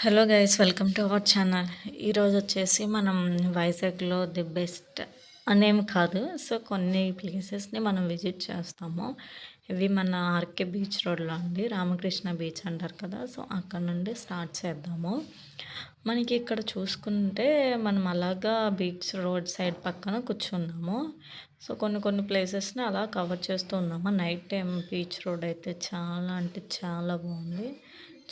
Hello guys welcome to our channel ఈరోజు వచ్చేసి మనం వైజాగ్లో ది బెస్ట్ అనేం కాదు. సో కొన్ని ప్లేసెస్ని మనం విజిట్ చేస్తాము. ఇవి మన ఆర్కే బీచ్ రోడ్లో అండి. రామకృష్ణ బీచ్ అంటారు కదా. సో అక్కడ నుండి స్టార్ట్ చేద్దాము. మనకి ఇక్కడ చూసుకుంటే మనం అలాగా బీచ్ రోడ్ సైడ్ పక్కన కూర్చున్నాము. సో కొన్ని కొన్ని ప్లేసెస్ని అలా కవర్ చేస్తూ ఉన్నాము. నైట్ టైం బీచ్ రోడ్ అయితే చాలా అంటే చాలా బాగుంది.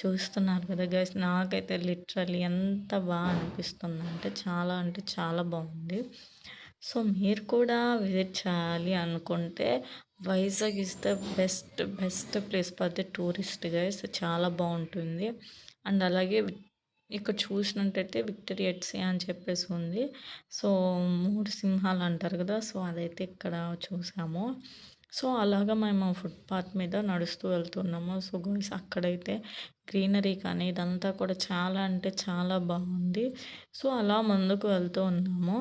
చూస్తున్నారు కదా గైస్ నాకైతే లిటరలీ ఎంత బాగా అనిపిస్తుంది అంటే చాలా అంటే చాలా బాగుంది. సో మీరు కూడా విజిట్ చేయాలి అనుకుంటే Vizag is the best best place for the tourist guys చాలా బాగుంటుంది. అండ్ అలాగే ఇక్కడ చూసినట్టయితే విక్టరీ ఎట్సీ అని చెప్పేసి ఉంది. సో మూడు సింహాలు అంటారు కదా సో అదైతే ఇక్కడ చూసాము. సో అలాగా మేము ఫుట్పాత్ మీద నడుస్తూ వెళ్తున్నాము. సో గోల్స్ అక్కడైతే గ్రీనరీ కానీ ఇదంతా కూడా చాలా అంటే చాలా బాగుంది. సో అలా ముందుకు వెళ్తూ ఉన్నాము.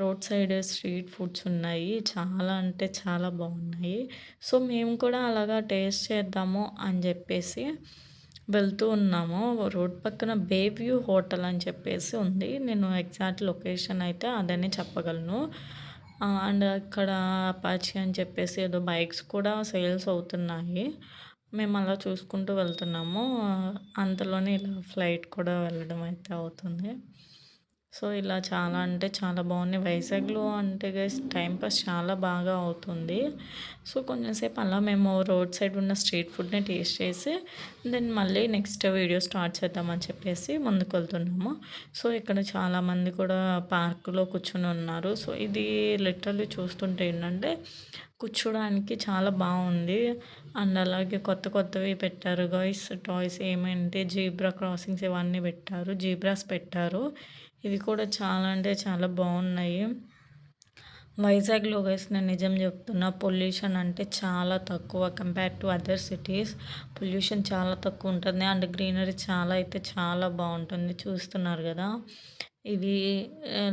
రోడ్ సైడ్ స్ట్రీట్ ఫుడ్స్ ఉన్నాయి. చాలా అంటే చాలా బాగున్నాయి. సో మేము కూడా అలాగా టేస్ట్ చేద్దాము అని చెప్పేసి వెళ్తూ ఉన్నాము. రోడ్ పక్కన బేవ్యూ హోటల్ అని చెప్పేసి ఉంది. నేను ఎగ్జాక్ట్ లొకేషన్ అయితే అదని చెప్పగలను. అండ్ అక్కడ అపాచీ అని చెప్పేసి ఏదో బైక్స్ కూడా సేల్స్ అవుతున్నాయి. మేము అలా చూసుకుంటూ వెళ్తున్నాము. అంతలోనే ఇలా ఫ్లైట్ కూడా వెళ్ళడం అయితే అవుతుంది. సో ఇలా చాలా అంటే చాలా బాగుంది వైజాగ్లో అంటే గైస్ టైంపాస్ చాలా బాగా అవుతుంది. సో కొంచెంసేపు అలా మేము రోడ్ సైడ్ ఉన్న స్ట్రీట్ ఫుడ్ని టేస్ట్ చేసి దెన్ మళ్ళీ నెక్స్ట్ వీడియో స్టార్ట్ చేద్దామని చెప్పేసి ముందుకు వెళ్తున్నాము సో ఇక్కడ చాలామంది కూడా పార్కులో కూర్చొని ఉన్నారు. సో ఇది లిటరల్లీ చూస్తుంటే ఏంటంటే కూర్చోడానికి చాలా బాగుంది. అండ్ అలాగే కొత్త కొత్తవి పెట్టారు గాయస్ టాయ్స్ ఏమంటే? జీబ్రా క్రాసింగ్స్ ఇవన్నీ పెట్టారు. జీబ్రాస్ పెట్టారు. ఇవి కూడా చాలా అంటే చాలా బాగున్నాయి. వైజాగ్లో గైస్ నేను నిజం చెప్తున్నా పొల్యూషన్ అంటే చాలా తక్కువ compare to other cities pollution చాలా తక్కువ ఉంటుంది అండ్ గ్రీనరీ చాలా అయితే చాలా బాగుంటుంది. చూస్తున్నారు కదా? ఇవి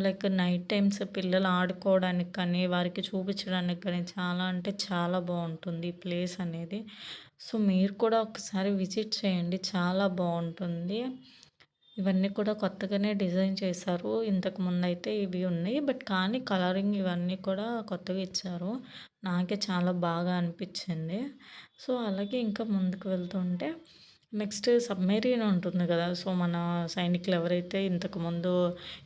లైక్ నైట్ టైమ్స్ పిల్లలు ఆడుకోవడానికి కానీ వారికి చూపించడానికి కానీ చాలా అంటే చాలా బాగుంటుంది ఈ ప్లేస్ అనేది. సో మీరు కూడా ఒకసారి విజిట్ చేయండి. చాలా బాగుంటుంది. ఇవన్నీ కూడా కొత్తగానే డిజైన్ చేశారు. ఇంతకు ముందు అయితే ఇవి ఉన్నాయి. బట్ కానీ కలరింగ్ ఇవన్నీ కూడా కొత్తగా ఇచ్చారు. నాకే చాలా బాగా అనిపించింది. సో అలాగే ఇంకా ముందుకు వెళ్తుంటే నెక్స్ట్ సబ్మెరీన్ ఉంటుంది కదా సో మన సైనికులు ఎవరైతే ఇంతకుముందు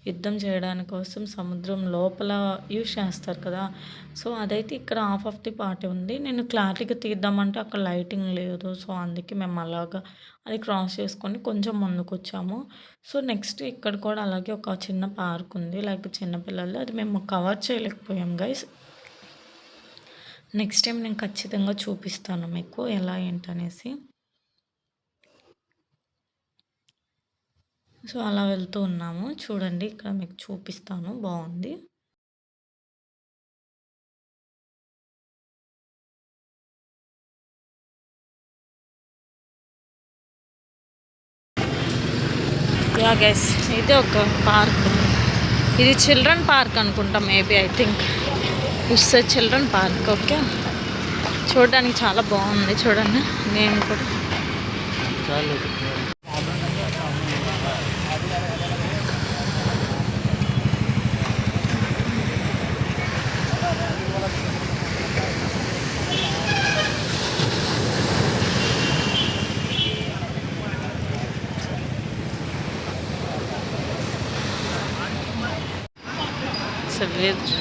యుద్ధం చేయడానికి కోసం సముద్రం లోపల యూజ్ చేస్తారు కదా సో అదైతే ఇక్కడ హాఫ్ ఆఫ్ ది పార్టీ ఉంది. నేను క్లారిటీగా తీద్దామంటే అక్కడ లైటింగ్ లేదు సో అందుకే మేము అలాగా అది క్రాస్ చేసుకొని కొంచెం ముందుకు వచ్చాము సో నెక్స్ట్ ఇక్కడ కూడా అలాగే ఒక చిన్న పార్క్ ఉంది లైక్ చిన్నపిల్లలు అది మేము కవర్ చేయలేకపోయాం గైస్. నెక్స్ట్ టైం నేను ఖచ్చితంగా చూపిస్తాను మీకు ఎలా ఏంటనేసి. సో అలా వెళ్తూ ఉన్నాము. చూడండి ఇక్కడ మీకు చూపిస్తాను. బాగుంది. యా గైస్ ఇది ఒక పార్క్. ఇది చిల్డ్రన్ పార్క్ అనుకుంటా maybe I think. It's children park okay? చూడడానికి చాలా బాగుంది చూడండి. నేను కూడా verde.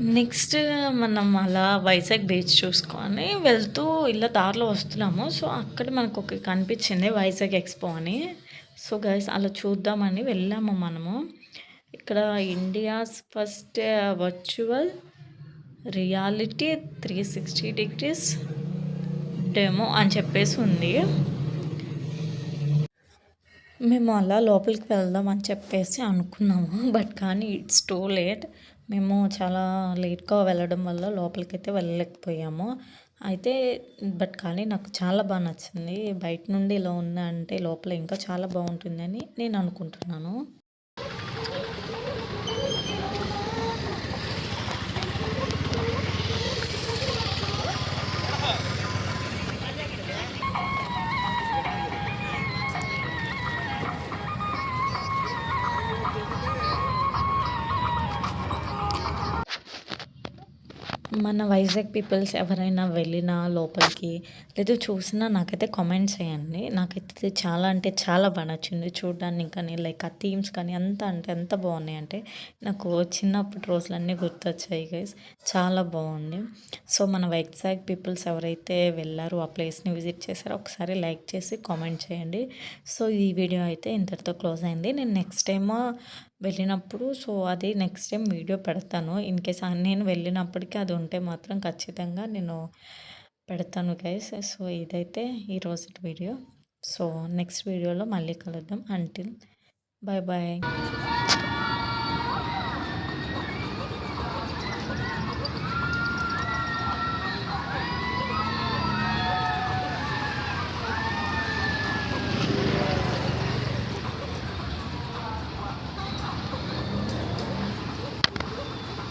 నెక్స్ట్ మనం అలా వైజాగ్ బీచ్ చూసుకొని వెళ్తూ ఇలా దారిలో వస్తున్నాము. సో అక్కడ మనకు ఒక కనిపించింది వైజాగ్ ఎక్స్పో అని. సో గైస్ అలా చూద్దామని వెళ్ళాము మనము. ఇక్కడ India's first virtual reality three sixty degrees demo అని చెప్పేసి ఉంది. మేము అలా లోపలికి వెళ్దాం అని చెప్పేసి అనుకున్నాము. బట్ కానీ ఇట్స్ టూ లేట్. మేము చాలా లేట్గా వెళ్ళడం వల్ల లోపలికి అయితే వెళ్ళలేకపోయాము. అయితే బట్ కానీ నాకు చాలా బాగా నచ్చింది. బయట నుండి ఇలా ఉందంటే లోపల ఇంకా చాలా బాగుంటుందని నేను అనుకుంటున్నాను. మన వైజాగ్ పీపుల్స్ ఎవరైనా వెళ్ళినా లోపలికి లేదా చూసినా నాకైతే కామెంట్స్ చేయండి. నాకైతే చాలా అంటే చాలా బాగా నచ్చింది చూడడానికి కానీ లైక్ ఆ థీమ్స్ కానీ అంత అంటే ఎంత బాగున్నాయి అంటే నాకు చిన్నప్పటి రోజులన్నీ గుర్తొచ్చాయి గైస్ చాలా బాగుంది. సో మన వైజాగ్ పీపుల్స్ ఎవరైతే వెళ్ళారో ఆ ప్లేస్ని విజిట్ చేశారో ఒకసారి లైక్ చేసి కామెంట్ చేయండి. సో ఈ వీడియో అయితే ఇంతటితో క్లోజ్ అయింది. నేను నెక్స్ట్ టైమ్ వెళ్ళినప్పుడు సో అది నెక్స్ట్ టైం వీడియో పెడతాను. ఇన్ కేస్ నేను వెళ్ళినప్పటికీ అది ఉంటే మాత్రం ఖచ్చితంగా నేను పెడతాను గైస్ సో ఇదైతే ఈరోజు వీడియో సో నెక్స్ట్ వీడియోలో మళ్ళీ కలుద్దాం. Until bye bye